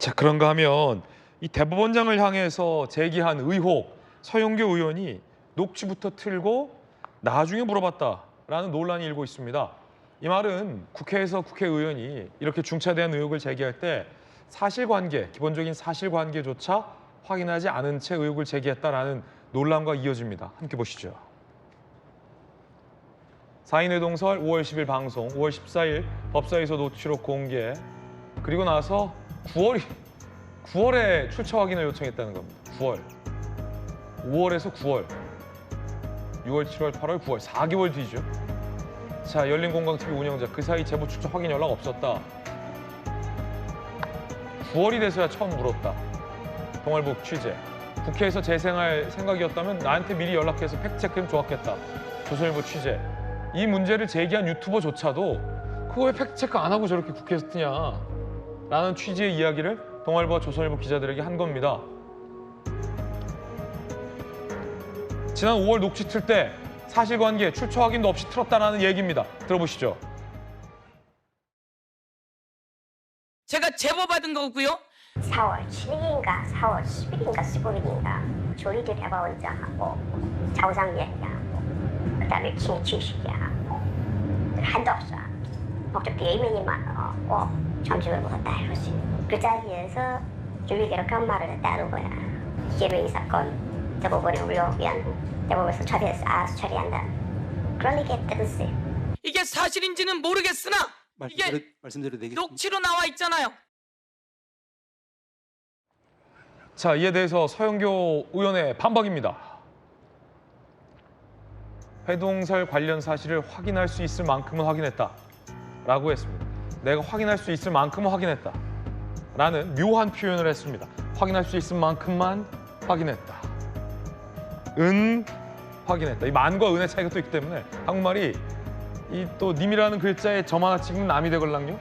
자 그런가 하면 이 대법원장을 향해서 제기한 의혹 서영교 의원이 녹취부터 틀고 나중에 물어봤다라는 논란이 일고 있습니다. 이 말은 국회에서 국회의원이 이렇게 중차대한 의혹을 제기할 때 사실관계, 기본적인 사실관계조차 확인하지 않은 채 의혹을 제기했다라는 논란과 이어집니다. 함께 보시죠. 4인 회 동설 5월 10일 방송, 5월 14일 법사위에서 녹취록 공개, 그리고 나서 9월이 9월에 출처 확인을 요청했다는 겁니다. 9월. 5월에서 9월. 6월, 7월, 8월, 9월. 4개월 뒤죠. 자, 열린공강TV 운영자 그 사이 제보 출처 확인 연락 없었다. 9월이 돼서야 처음 물었다. 동아일보 취재. 국회에서 재생할 생각이었다면 나한테 미리 연락해서 팩트체크면 좋았겠다. 조선일보 취재. 이 문제를 제기한 유튜버조차도 그거 왜 팩트체크 안 하고 저렇게 국회에서 뜨냐. 라는 취지의 이야기를 동아일보와 조선일보 기자들에게 한 겁니다. 지난 5월 녹취 틀 때 사실관계 출처 확인도 없이 틀었다라는 얘기입니다. 들어보시죠. 제가 제보 받은 거고요. 4월 7일인가 4월 10일인가 15일인가 조희대 대법원장하고 자우상위원장하고 그다음에 김치식이하고 한도 없어 목적도 예민이 많아고 정식을 먹었다 이러지 그 자리에서 조희대로 그런 말을 했다는 거야 이재명이 사건 대법원에 올려오면 대법원에서 처리해서 알아서 처리한다 그런 얘기 했던데 이게 사실인지는 모르겠으나 말씀드려, 이게 말씀드려도 되겠습니까? 녹취로 나와 있잖아요. 자, 이에 대해서 서영교 의원의 반박입니다. 회동설 관련 사실을 확인할 수 있을 만큼은 확인했다. 라고 했습니다. 내가 확인할 수 있을 만큼은 확인했다. 라는 묘한 표현을 했습니다. 확인할 수 있을 만큼만 확인했다. 은 확인했다. 이 만과 은의 차이가 또 있기 때문에 한국말이 이 또 님이라는 글자에 점 하나 찍으면 남이 되걸랑요.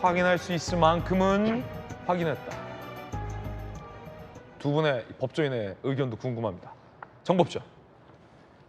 확인할 수 있을 만큼은 확인했다. 두 분의 법조인의 의견도 궁금합니다. 정법조.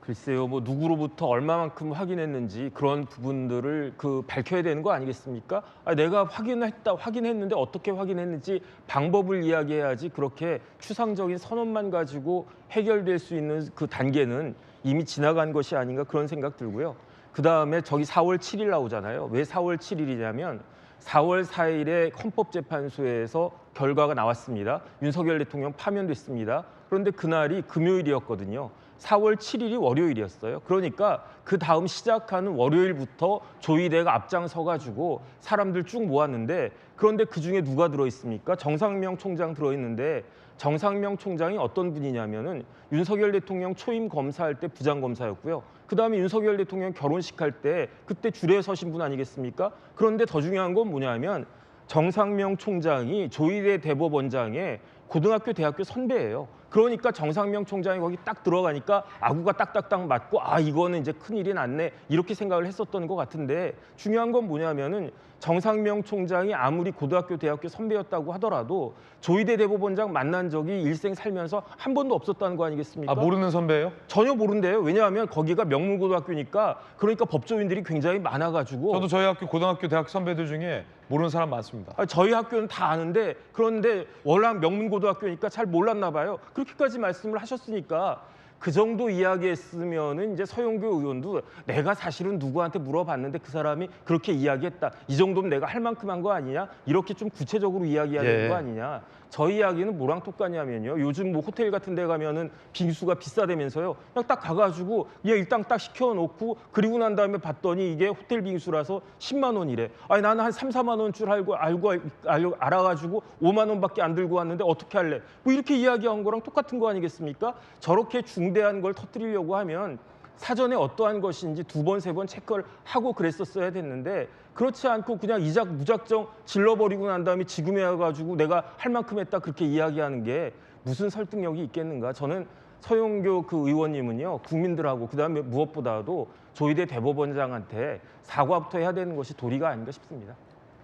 글쎄요, 뭐 누구로부터 얼마만큼 확인했는지 그런 부분들을 그 밝혀야 되는 거 아니겠습니까? 아, 내가 확인했다, 확인했는데 어떻게 확인했는지 방법을 이야기해야지 그렇게 추상적인 선언만 가지고 해결될 수 있는 그 단계는 이미 지나간 것이 아닌가 그런 생각 들고요. 그 다음에 저기 4월 7일 나오잖아요. 왜 4월 7일이냐면 4월 4일에 헌법재판소에서 결과가 나왔습니다. 윤석열 대통령 파면됐습니다. 그런데 그날이 금요일이었거든요. 4월 7일이 월요일이었어요. 그러니까 그 다음 시작하는 월요일부터 조희대가 앞장서 가지고 사람들 쭉 모았는데 그런데 그 중에 누가 들어 있습니까? 정상명 총장 들어 있는데 정상명 총장이 어떤 분이냐면은 윤석열 대통령 초임 검사할 때 부장 검사였고요. 그다음에 윤석열 대통령 결혼식 할 때 그때 줄에 서신 분 아니겠습니까? 그런데 더 중요한 건 뭐냐면 정상명 총장이 조희대 대법원장의 고등학교 대학교 선배예요. 그러니까 정상명 총장이 거기 딱 들어가니까 아구가 딱딱딱 맞고 아 이거는 이제 큰일이 났네 이렇게 생각을 했었던 것 같은데 중요한 건 뭐냐면은 정상명 총장이 아무리 고등학교 대학교 선배였다고 하더라도 조희대 대법원장 만난 적이 일생 살면서 한 번도 없었다는 거 아니겠습니까? 아 모르는 선배예요? 전혀 모른대요. 왜냐하면 거기가 명문고등학교니까 그러니까 법조인들이 굉장히 많아가지고 저도 저희 학교 고등학교 대학 선배들 중에 모르는 사람 많습니다. 아, 저희 학교는 다 아는데 그런데 워낙 명문고등학교니까 잘 몰랐나 봐요. 그렇게까지 말씀을 하셨으니까 그 정도 이야기했으면은 이제 서영교 의원도 내가 사실은 누구한테 물어봤는데 그 사람이 그렇게 이야기했다. 이 정도면 내가 할 만큼 한 거 아니냐? 이렇게 좀 구체적으로 이야기해야 되는 예. 거 아니냐? 저희 이야기는 뭐랑 똑같냐면요. 요즘 뭐 호텔 같은 데 가면은 빙수가 비싸다면서요. 그냥 딱 가가지고 얘 일단 딱 시켜놓고 그리고 난 다음에 봤더니 이게 호텔 빙수라서 10만 원이래. 아니 나는 한 3, 4만 원 줄 알고 알고 알, 알아가지고 5만 원밖에 안 들고 왔는데 어떻게 할래? 뭐 이렇게 이야기한 거랑 똑같은 거 아니겠습니까? 저렇게 중 대한 걸 터뜨리려고 하면 사전에 어떠한 것인지 두 번, 세 번 체크를 하고 그랬었어야 됐는데 그렇지 않고 그냥 이작 무작정 질러버리고 난 다음에 지금 해가지고 내가 할 만큼 했다 그렇게 이야기하는 게 무슨 설득력이 있겠는가? 저는 서영교 그 의원님은요 국민들하고 그다음에 무엇보다도 조희대 대법원장한테 사과부터 해야 되는 것이 도리가 아닌가 싶습니다.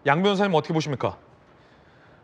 양 변호사님 어떻게 보십니까?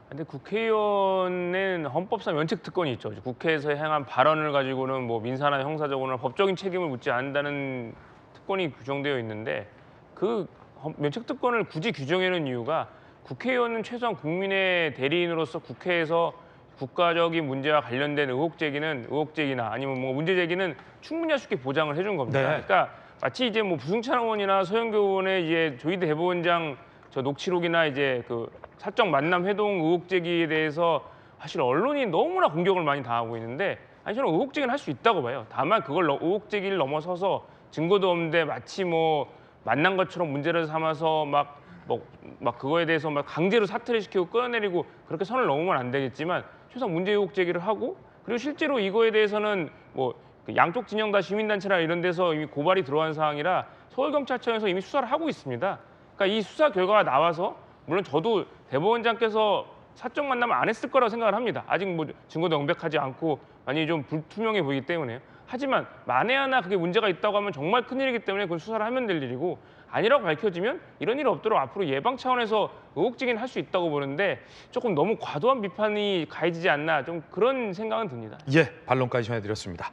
근데 국회의원은 헌법상 면책 특권이 있죠. 국회에서 행한 발언을 가지고는 뭐 민사나 형사적으로나 법적인 책임을 묻지 않는다는 특권이 규정되어 있는데 그 헌- 면책 특권을 굳이 규정해 놓은 이유가 국회의원은 최소한 국민의 대리인으로서 국회에서 국가적인 문제와 관련된 의혹 제기는 의혹 제기나 아니면 뭐 문제 제기는 충분히 할 수 있게 보장을 해준 겁니다. 네. 그러니까 마치 이제 뭐 부승찬 의원이나 서영교 의원의 이제 조희대 대법원장 저 녹취록이나 이제 그 사적 만남 회동 의혹 제기에 대해서 사실 언론이 너무나 공격을 많이 당하고 있는데 아니 저는 의혹 제기는 할 수 있다고 봐요. 다만 그걸 너- 의혹 제기를 넘어서서 증거도 없는데 마치 뭐 만난 것처럼 문제를 삼아서 막 뭐 막 그거에 대해서 막 강제로 사퇴를 시키고 끌어내리고 그렇게 선을 넘으면 안 되겠지만 최소한 문제 의혹 제기를 하고 그리고 실제로 이거에 대해서는 뭐그 양쪽 진영 다 시민단체나 이런 데서 이미 고발이 들어간 사항이라 서울경찰청에서 이미 수사를 하고 있습니다. 그러니까 이 수사 결과가 나와서 물론 저도 대법원장께서 사적 만남을 안 했을 거라고 생각을 합니다. 아직 뭐 증거도 명백하지 않고 많이 좀 불투명해 보이기 때문에요. 하지만 만에 하나 그게 문제가 있다고 하면 정말 큰일이기 때문에 그건 수사를 하면 될 일이고 아니라고 밝혀지면 이런 일이 없도록 앞으로 예방 차원에서 의혹 제기는 할수 있다고 보는데 조금 너무 과도한 비판이 가해지지 않나 좀 그런 생각은 듭니다. 예, 반론까지 전해드렸습니다.